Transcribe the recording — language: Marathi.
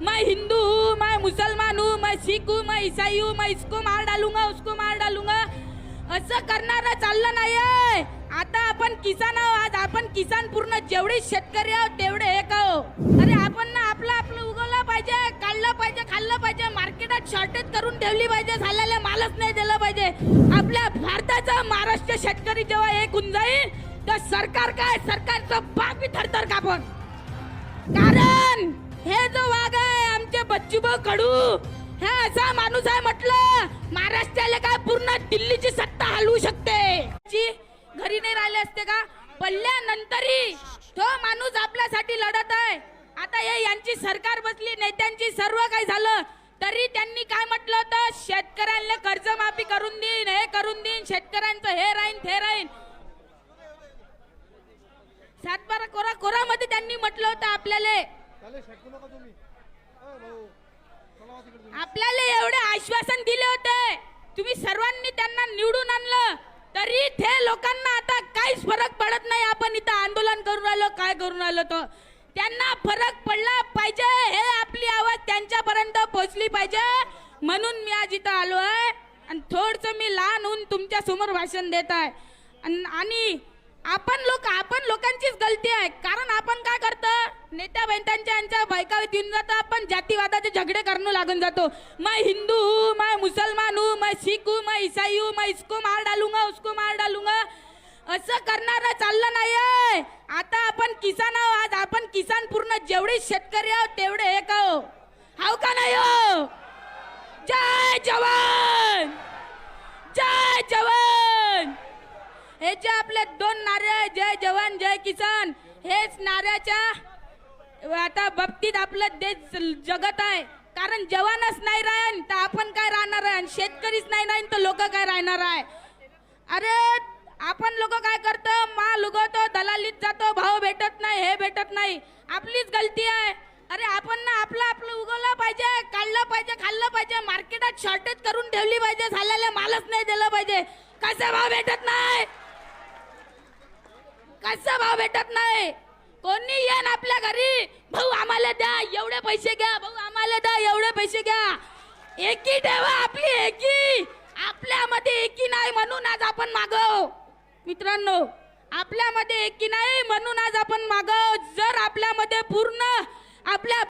मैं हिंदू हूँ मैं मुसलमान हूँ मैं सिख हूँ मैं ईसाई हूँ मैं इसको मार डालूंगा उसको मार डालूंगा। असं करणार चाललं नाहीये। आता आपण किसान आहोत आज आपण किसान पूर्ण जेवढे शेतकरी आहोत तेवढे एक आहो. अरे आपण ना आपलं आपलं उगवलं पाहिजे काढलं पाहिजे खाल्लं पाहिजे मार्केटात शॉर्टेज करून ठेवली पाहिजे झालेल्या मालच नाही दिलं पाहिजे. आपल्या भारताचा महाराष्ट्र शेतकरी जेव्हा एक होऊन जाईल तर सरकार काय? सरकारचं बापी थरथर कापण कारण हे जो वाघ बच्चूभाऊ कडू. हे असा माणूस आहे म्हटलं महाराष्ट्राला काय पूर्ण दिल्लीची सत्ता हलवू शकते? घरी नाही राहिले असते का? पडल्यानंतरही तो माणूस आपल्यासाठी लढत आहे. आता हे यांची सरकार बसली नेत्यांची सर्व काही झालं तरी त्यांनी काय म्हटलं होतं? शेतकऱ्यांना कर्जमाफी करून देईन हे करून देईन शेतकऱ्यांचं हे राहीन ते राहीन. सातबारा कोरा कोरामध्ये त्यांनी म्हटलं होतं आपल्याला चालेल शेकू नका तुम्ही अय भाऊ चला वा तिकडे तुम्ही. आपल्याला एवढे आश्वासन दिले होते. तुम्ही सर्वांनी त्यांना निवडून आणलं. तरी ते लोकांना आता काहीच फरक पडत नाही. आपण इथं आंदोलन करून राहिलो काय करून राहिलो तो. त्यांना फरक पडला पाहिजे. हे आपली आवाज त्यांच्यापर्यंत पोहोचली पाहिजे. म्हणून मी आज इथं आलो आहे. आणि थोडंसं मी लहान होऊन तुमच्यासमोर भाषण देत आहे. आणि आपण लोक आपण लोकांचीच गलती आहे. कारण आपण काय करतो? नेत्या बहित्यांच्या यांच्या बायका येऊन जातो. आपण जातीवादाचे झगडे करणं लागून जातो. मैं हिंदू हूँ मैं मुसलमान हूँ मैं सिख हूँ मैं ईसाई हूँ मैं इसको मार डालूंगा उसको मार डालूंगा. असं करणारं चाललं नाहीये. आता आपण किसान आहोत. आज आपण किसान पूर्ण जेवढे शेतकरी आहोत तेवढे एक आहो हाव का नाही हो? जय जवान! जय जवान! हे जे आपले दोन नारे आहे, जय जवान जय किसान हेच नाऱ्याच्या आता बाबतीत आपलं देश जगत आहे. कारण जवानच नाही राहीन तर आपण काय राहणार आहे? आणि शेतकरीच नाही राहीन तर लोक काय राहणार आहे? अरे आपण लोक काय करतो? माल उगवतो दलालीत जातो भाव भेटत नाही हे भेटत नाही. आपलीच गलती आहे. अरे आपण ना आपलं आपलं उगवलं पाहिजे काढलं पाहिजे खाल्लं पाहिजे मार्केटात शॉर्टेज करून ठेवली पाहिजे झालेल्या मालच नाही दिलं पाहिजे. कसा भाव भेटत नाही? कसा भाव भेटत नाही? कोणी येन आपल्या घरी? भाऊ आम्हाला द्या एवढे पैसे घ्या. भाऊ आम्हाला द्या एवढे पैसे घ्या. एकी ठेवा आपली एकी. आपल्यामध्ये एकी नाही म्हणून आज आपण मागव. मित्रांनो आपल्यामध्ये एकी नाही म्हणून आज आपण मागव. जर आपल्यामध्ये पूर्ण आपल्या